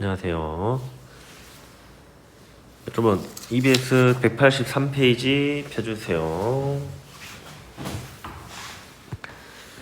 안녕하세요. 여러분, EBS 183페이지 펴주세요.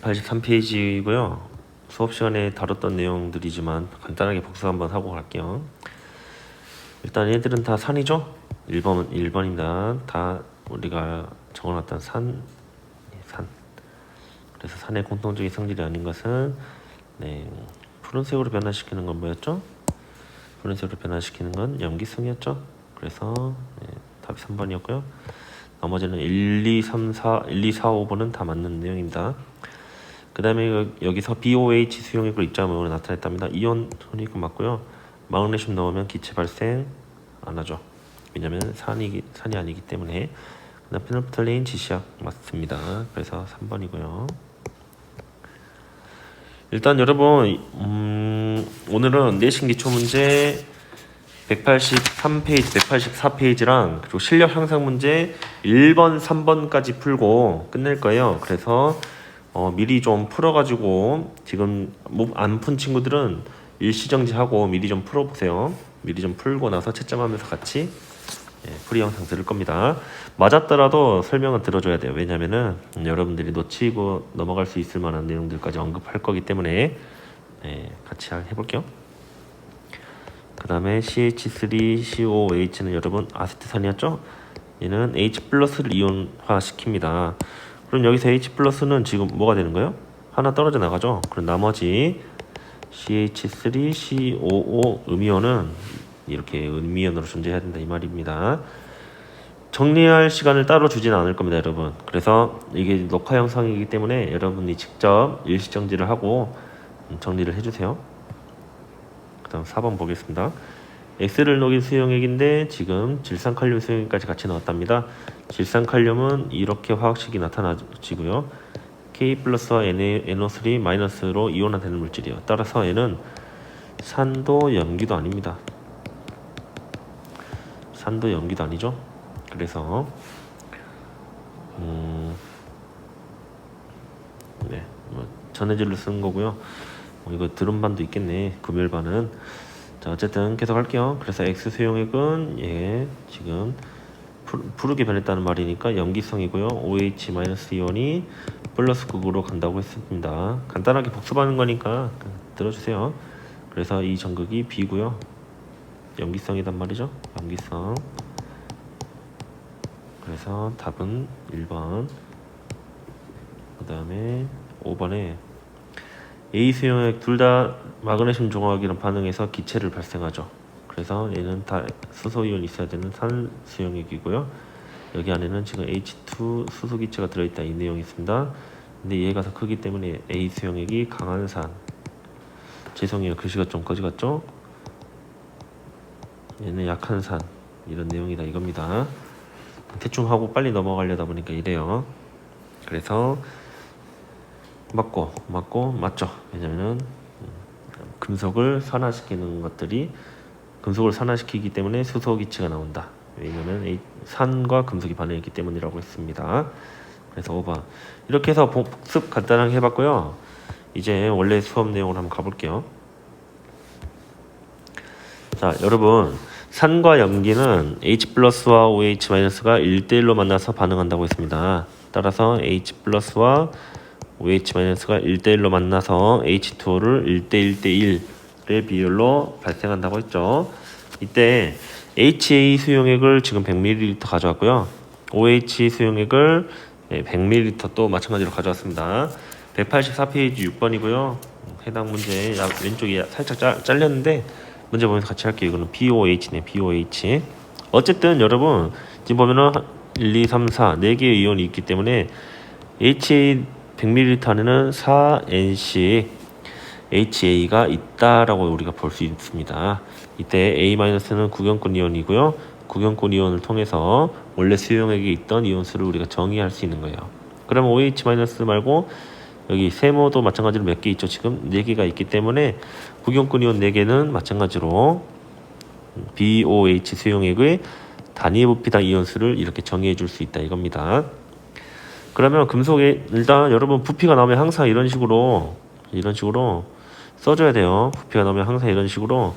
183페이지고요. 수업 시간에 다뤘던 내용들이지만 간단하게 복습 한번 하고 갈게요. 일단 얘들은 다 산이죠? 1번, 1번입니다. 다 우리가 적어놨던 산, 산. 그래서 산의 공통적인 성질이 아닌 것은 네, 푸른색으로 변화시키는 건 뭐였죠? 푸른색으로 변화시키는 건 염기성이었죠. 그래서 네, 답이 3번이었고요. 나머지는 1, 2, 3, 4, 1, 2, 4, 5번은 다 맞는 내용입니다. 그 다음에 여기서 BOH 수용액으로 입자음으로 나타냈답니다. 이온 손익은 맞고요. 마그네슘 넣으면 기체 발생 안 하죠. 왜냐면 산이 산이 아니기 때문에. 그 다음 페놀프탈레인 지시약 맞습니다. 그래서 3번이고요. 일단 여러분 음, 오늘은 내신 기초 문제 183페이지, 184페이지랑 그리고 실력 향상 문제 1번, 3번까지 풀고 끝낼 거예요. 그래서 어, 미리 좀 풀어가지고 지금 안 푼 친구들은 일시정지하고 미리 좀 풀어보세요. 미리 좀 풀고 나서 채점하면서 같이 예, 풀이 영상 들을 겁니다. 맞았더라도 설명은 들어줘야 돼요. 왜냐면은 여러분들이 놓치고 넘어갈 수 있을 만한 내용들까지 언급할 거기 때문에 예, 같이 해볼게요. 그 다음에 CH3COOH는 여러분 아세트산이었죠? 얘는 H 플러스를 이온화 시킵니다. 그럼 여기서 H 플러스는 지금 뭐가 되는 거예요? 하나 떨어져 나가죠? 그럼 나머지 CH3COO 음이온은 이렇게 음이온으로 존재해야 된다 이 말입니다. 정리할 시간을 따로 주지는 않을 겁니다, 여러분. 그래서 이게 녹화 영상이기 때문에 여러분이 직접 일시정지를 하고 정리를 해주세요. 그 다음 4번 보겠습니다. X를 녹인 수용액인데 지금 질산칼륨 수용액까지 같이 나왔답니다. 질산칼륨은 이렇게 화학식이 나타나지고요. K 플러스와 NO3 마이너스로 이온화되는 물질이에요. 따라서 얘는 산도 염기도 아닙니다. 산도 염기도 아니죠. 그래서 음, 네, 뭐 전해질로 쓰는 거고요. 어, 이거 드럼반도 있겠네. 금열반은. 자, 어쨌든 계속 할게요. 그래서 X 수용액은 예, 지금 푸르, 게 변했다는 말이니까 염기성이고요. OH- 이온이 플러스 극으로 간다고 했습니다. 간단하게 복습하는 거니까 들어주세요. 그래서 이 전극이 B고요. 염기성이단 말이죠. 염기성. 그래서 답은 1번. 그 다음에 5번에 A 수용액 둘 다 마그네슘 종합이랑 반응해서 기체를 발생하죠. 그래서 얘는 다 수소 이온 있어야 되는 산 수 용액이고요. 여기 안에는 지금 H2 수소 기체가 들어있다 이 내용이 있습니다. 근데 얘가 더 크기 때문에 A 수용액이 강한 산. 죄송해요 글씨가 좀 거지 같죠? 얘는 약한 산 이런 내용이다 이겁니다. 대충 하고 빨리 넘어가려다 보니까 이래요. 그래서 맞고 맞고 맞죠. 왜냐면은 금속을 산화시키는 것들이 금속을 산화시키기 때문에 수소 기체가 나온다. 왜냐면 산과 금속이 반응했기 때문이라고 했습니다. 그래서 5번 이렇게 해서 복습 간단하게 해봤고요. 이제 원래 수업 내용으로 한번 가볼게요. 자 여러분 산과 염기는 H 플러스와 OH 마이너스가 1대1로 만나서 반응한다고 했습니다. 따라서 H 플러스와 OH 마이너스가 1대1로 만나서 H2O를 1대1대1의 비율로 발생한다고 했죠. 이때 HA 수용액을 지금 100ml 가져왔고요. OH 수용액을 100ml 또 마찬가지로 가져왔습니다. 184페이지 6번이고요. 해당 문제 왼쪽이 살짝 잘렸는데 문제 보면서 같이 할게요. 이거는 BOH네, BOH. 어쨌든 여러분 지금 보면은 1, 2, 3, 4 4개의 이온이 있기 때문에 HA 100ml 안에는 4NC HA가 있다라고 우리가 볼 수 있습니다. 이때 A-는 구경권 이온이고요. 구경권 이온을 통해서 원래 수용액에 있던 이온 수를 우리가 정의할 수 있는 거예요. 그러면 OH- 말고 여기 세모도 마찬가지로 몇 개 있죠. 지금 4개가 있기 때문에 구경권 이온 4개는 마찬가지로 BOH 수용액의 단위 부피당 이온 수를 이렇게 정의해 줄 수 있다 이겁니다. 그러면 금속에 일단 여러분 부피가 나오면 항상 이런 식으로 이런 식으로 써줘야 돼요. 부피가 나오면 항상 이런 식으로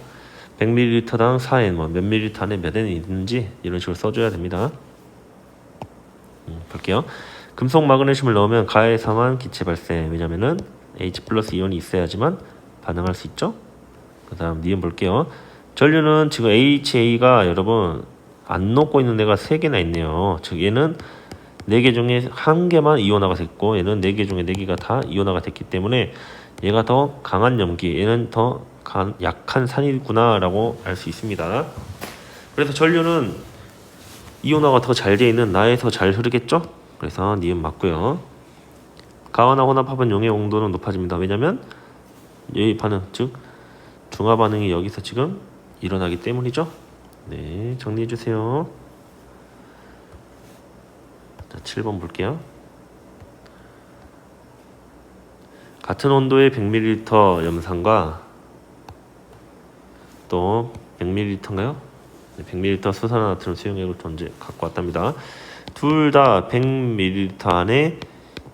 100ml당 4N 뭐몇 ml 안에 몇 N이 있는지 이런 식으로 써줘야 됩니다. 음, 볼게요. 금속 마그네슘을 넣으면 가해상한 기체 발생. 왜냐면은 H 플러스 이온이 있어야지만 반응할 수 있죠. 그 다음 니은 볼게요. 전류는 지금 HA가 여러분 안 녹고 있는 애가 세 개나 있네요. 즉 얘는 네 개 중에 한 개만 이온화가 됐고 얘는 네 개 중에 네 개가 다 이온화가 됐기 때문에 얘가 더 강한 염기, 얘는 더 강, 약한 산이구나라고 알 수 있습니다. 그래서 전류는 이온화가 더잘 되어 있는 나에서 잘 흐르겠죠? 그래서 니은 맞고요. 가온화 혼합합은 용의 온도는 높아집니다. 왜냐면 이 반응, 즉 중화 반응이 여기서 지금 일어나기 때문이죠. 네, 정리해 주세요. 자, 7번 볼게요. 같은 온도의 100ml 염산과 또 100ml인가요? 100ml 수산화나트륨 수용액을 전제 갖고 왔답니다. 둘 다 100ml 안에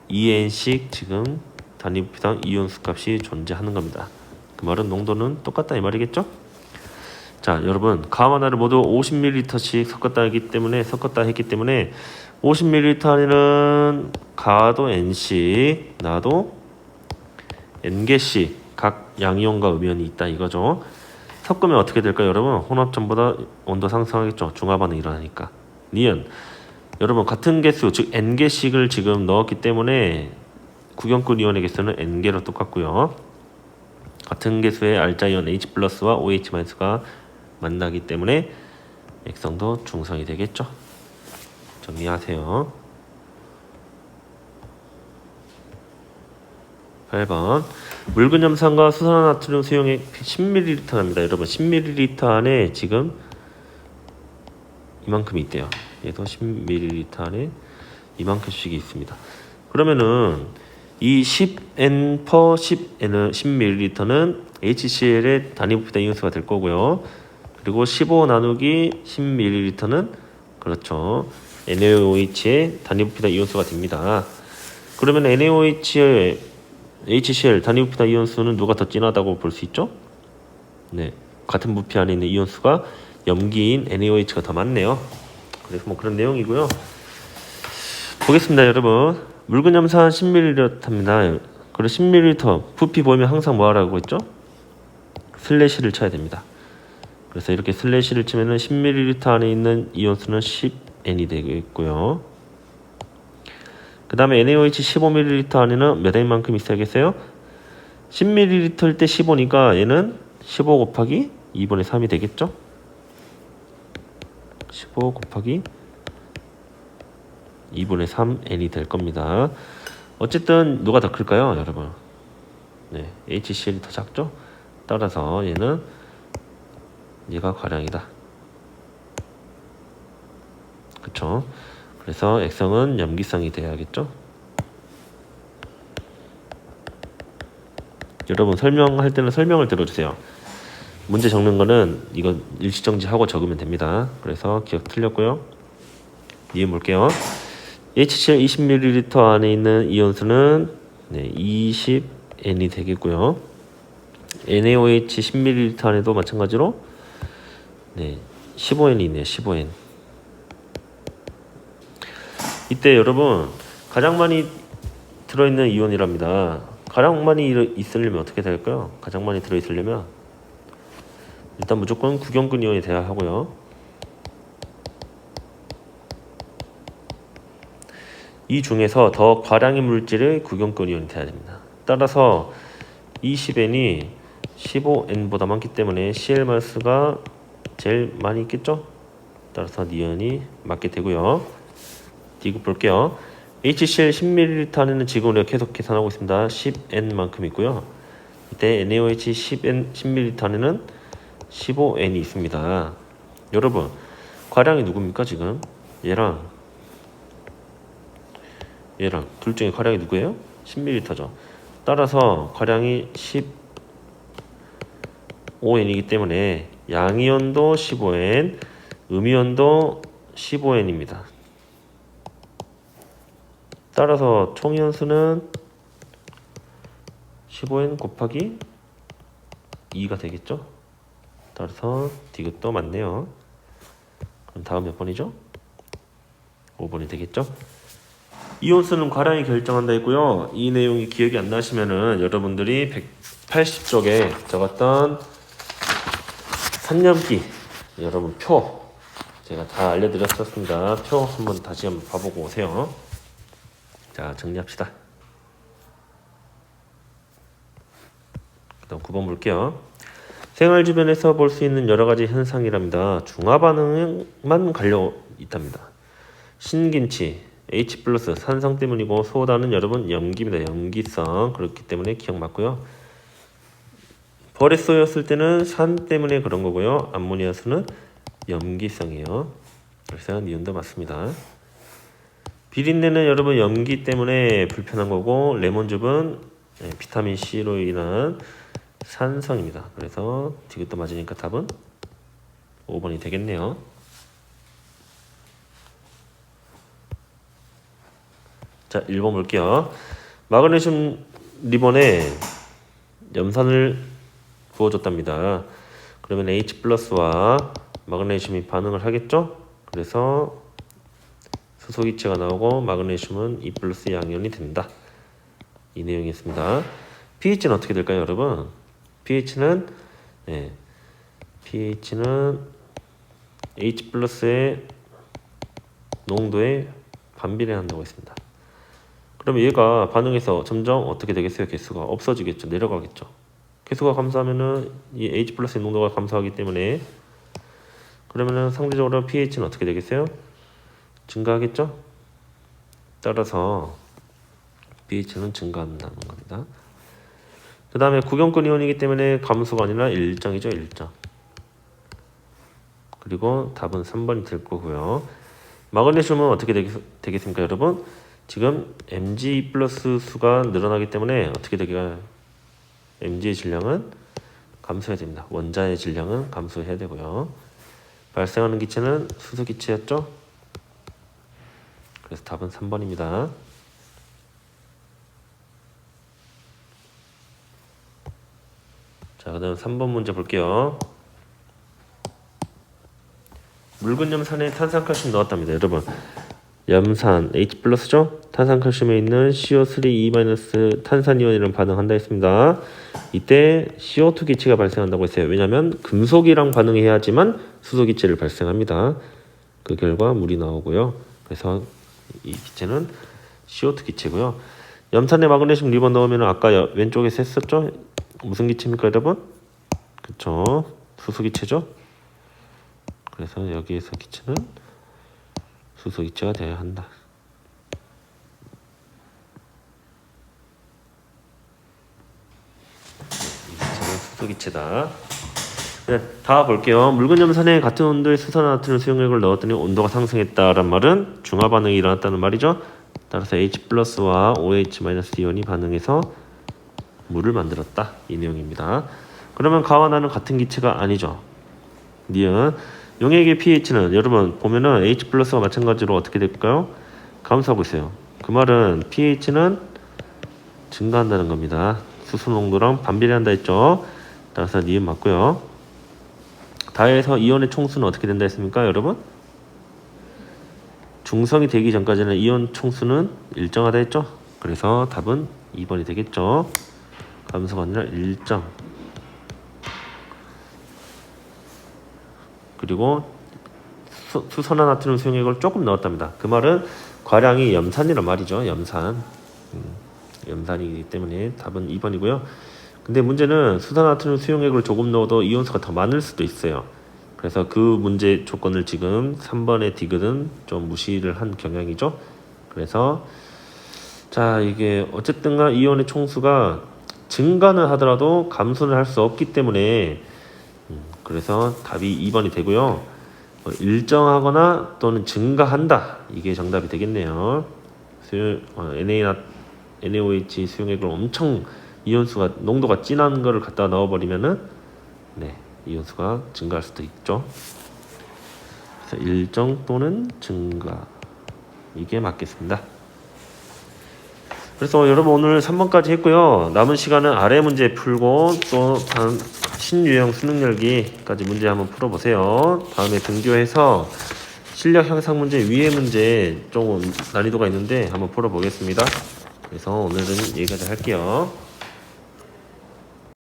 2N씩 지금 단위부피당 이온 수 값이 존재하는 겁니다. 그 말은 농도는 똑같다 이 말이겠죠? 자, 여러분 감 하나를 모두 50ml씩 섞었다 했기 때문에 섞었다 했기 때문에 50ml 안에는 가도 N씩 나도 N개씩 각 양이온과 음이온이 있다 이거죠. 섞으면 어떻게 될까요, 여러분? 혼합전보다 온도 상승하겠죠. 중화 반응 일어나니까. 니은 여러분 같은 개수 즉 N개씩을 지금 넣었기 때문에 구경꾼 이온의 개수는 N개로 똑같고요. 같은 개수의 알자 이온 H 플러스와 OH 마이너스가 만나기 때문에 액성도 중성이 되겠죠. 정리하세요. 8번 묽은 염산과 수산화나트륨 수용액 10ml랍니다. 여러분 10ml 안에 지금 이만큼이 있대요. 얘도 10ml 안에 이만큼씩이 있습니다. 그러면은 이 10n per 10n은 10ml는 HCl의 단위 부피당 이온수가 될 거고요. 그리고 15 나누기 10ml는 그렇죠. NaOH의 단위 부피당 이온수가 됩니다. 그러면 NaOH의 HCl 단위 부피당 이온수는 누가 더 진하다고 볼 수 있죠? 네, 같은 부피 안에 있는 이온수가 염기인 NaOH가 더 많네요. 그래서 뭐 그런 내용이고요. 보겠습니다, 여러분. 묽은 염산 10ml랍니다. 그리고 10ml 부피 보이면 항상 뭐 하라고 했죠? 슬래시를 쳐야 됩니다. 그래서 이렇게 슬래시를 치면은 10ml 안에 있는 이온수는 10N이 되겠고요. 그 다음에 NaOH 15ml 안에는 몇 N만큼 있어야겠어요? 10ml일 때 15니까 얘는 15 곱하기 2분의 3이 되겠죠? 15 곱하기 2분의 3n이 될 겁니다. 어쨌든 누가 더 클까요, 여러분? 네, HCl이 더 작죠? 따라서 얘는 얘가 과량이다. 그쵸? 그래서 액성은 염기성이 돼야겠죠? 여러분 설명할 때는 설명을 들어주세요. 문제 적는 거는 이거 일시정지하고 적으면 됩니다. 그래서 기억 틀렸고요. 이해 볼게요. HCl 20ml 안에 있는 이온수는 네, 20N이 되겠고요. NaOH 10ml 안에도 마찬가지로 네, 15N이 있네요. 15N. 이때 여러분 가장 많이 들어있는 이온이랍니다. 가장 많이 있으려면 어떻게 될까요? 가장 많이 들어있으려면 일단 무조건 구경근 이온이 돼야 하고요. 이 중에서 더 과량의 물질의 구경권 이온이 돼야 됩니다. 따라서 20N이 15N보다 많기 때문에 CL-가 제일 많이 있겠죠? 따라서 니온이 맞게 되고요. 디귿 볼게요. HCl 10ml 안에는 지금 우리가 계속 계산하고 있습니다. 10N만큼 있고요. 이때 NaOH 10N 10ml 안에는 15N이 있습니다. 여러분, 과량이 누굽니까 지금? 얘랑 얘랑 둘 중에 과량이 누구예요? 10ml죠. 따라서 과량이 15N이기 때문에 양이온도 15N, 음이온도 15N입니다. 따라서 총이온수는 15N 곱하기 2가 되겠죠? 따라서 디귿도 맞네요. 그럼 다음 몇 번이죠? 5번이 되겠죠? 이온수는 과량이 결정한다 했고요. 이 내용이 기억이 안 나시면은 여러분들이 180쪽에 적었던 산염기 여러분 표 제가 다 알려드렸었습니다. 표 한번 다시 한번 봐보고 오세요. 자 정리합시다. 그다음 9번 볼게요. 생활 주변에서 볼 수 있는 여러 가지 현상이랍니다. 중화 반응만 관련 있답니다. 신김치 H 플러스 산성 때문이고 소다는 여러분 염기입니다. 염기성 그렇기 때문에 기억 맞고요. 버레소였을 때는 산 때문에 그런 거고요. 암모니아수는 염기성이에요. 그래서 니은도 맞습니다. 비린내는 여러분 염기 때문에 불편한 거고 레몬즙은 네, 비타민 C로 인한 산성입니다. 그래서 디귿도 맞으니까 답은 5번이 되겠네요. 자, 1번 볼게요. 마그네슘 리본에 염산을 부어줬답니다. 그러면 H 플러스와 마그네슘이 반응을 하겠죠? 그래서 수소기체가 나오고 마그네슘은 E 플러스 양이온이 된다. 이 내용이었습니다. pH는 어떻게 될까요, 여러분? pH는 네, pH는 H 플러스의 농도에 반비례한다고 했습니다. 그럼 얘가 반응해서 점점 어떻게 되겠어요? 개수가 없어지겠죠. 내려가겠죠. 개수가 감소하면은 이 H 플러스의 농도가 감소하기 때문에 그러면은 상대적으로 pH는 어떻게 되겠어요? 증가하겠죠? 따라서 pH는 증가한다는 겁니다. 그 다음에 구경권 이온이기 때문에 감소가 아니라 일정이죠, 일정. 그리고 답은 3번이 될 거고요. 마그네슘은 어떻게 되겠, 되겠습니까, 여러분? 지금 Mg 플러스 수가 늘어나기 때문에 어떻게 되겠까요? Mg의 질량은 감소해야 됩니다. 원자의 질량은 감소해야 되고요. 발생하는 기체는 수소 기체였죠? 그래서 답은 3번입니다. 자, 그 다음 3번 문제 볼게요. 묽은 염산에 탄산칼슘 넣었답니다. 여러분, 염산 H 플러스죠? 탄산칼슘에 있는 CO3E- 탄산이온이랑 반응한다 했습니다. 이때 CO2 기체가 발생한다고 했어요. 왜냐하면 금속이랑 반응해야지만 수소 기체를 발생합니다. 그 결과 물이 나오고요. 그래서 이 기체는 CO2 기체고요. 염산에 마그네슘 리본 넣으면 아까 여- 왼쪽에서 했었죠? 무슨 기체입니까, 여러분? 그쵸? 수소 기체죠? 그래서 여기에서 기체는 수소 기체가 되어야 한다. 이 기체는 수소 기체다. 네, 다 볼게요. 묽은 염산에 같은 온도의 수산화탄을 수용액을 넣었더니 온도가 상승했다란 말은 중화 반응이 일어났다는 말이죠. 따라서 H 플러스와 OH 마이너스 이온이 반응해서 물을 만들었다. 이 내용입니다. 그러면 가와 나는 같은 기체가 아니죠. 니은 용액의 pH는 여러분 보면은 H 플러스와 마찬가지로 어떻게 될까요? 감소하고 있어요. 그 말은 pH는 증가한다는 겁니다. 수소 농도랑 반비례한다 했죠. 따라서 니은 맞고요. 다해서 이온의 총수는 어떻게 된다 했습니까, 여러분? 중성이 되기 전까지는 이온 총수는 일정하다 했죠. 그래서 답은 2번이 되겠죠. 감소가 아니라 일정. 그리고 수, 수산화나트륨 수용액을 조금 넣었답니다. 그 말은 과량이 염산이란 말이죠. 염산. 음, 염산이기 때문에 답은 2번이고요. 근데 문제는 수산화트륨 수용액을 조금 넣어도 이온수가 더 많을 수도 있어요. 그래서 그 문제 조건을 지금 3번의 디귿은 좀 무시를 한 경향이죠. 그래서 자 이게 어쨌든간 이온의 총수가 증가는 하더라도 감소는 할 수 없기 때문에 음, 그래서 답이 2번이 되고요. 어, 일정하거나 또는 증가한다 이게 정답이 되겠네요. 수, 어, NA, NaOH 수용액을 엄청 이온수가 농도가 진한 거를 갖다 넣어버리면은 네 이온수가 증가할 수도 있죠. 그래서 일정 또는 증가 이게 맞겠습니다. 그래서 여러분 오늘 3번까지 했고요. 남은 시간은 아래 문제 풀고 또 단, 신유형 수능 열기까지 문제 한번 풀어보세요. 다음에 등교해서 실력 향상 문제 위에 문제 조금 난이도가 있는데 한번 풀어보겠습니다. 그래서 오늘은 여기까지 할게요.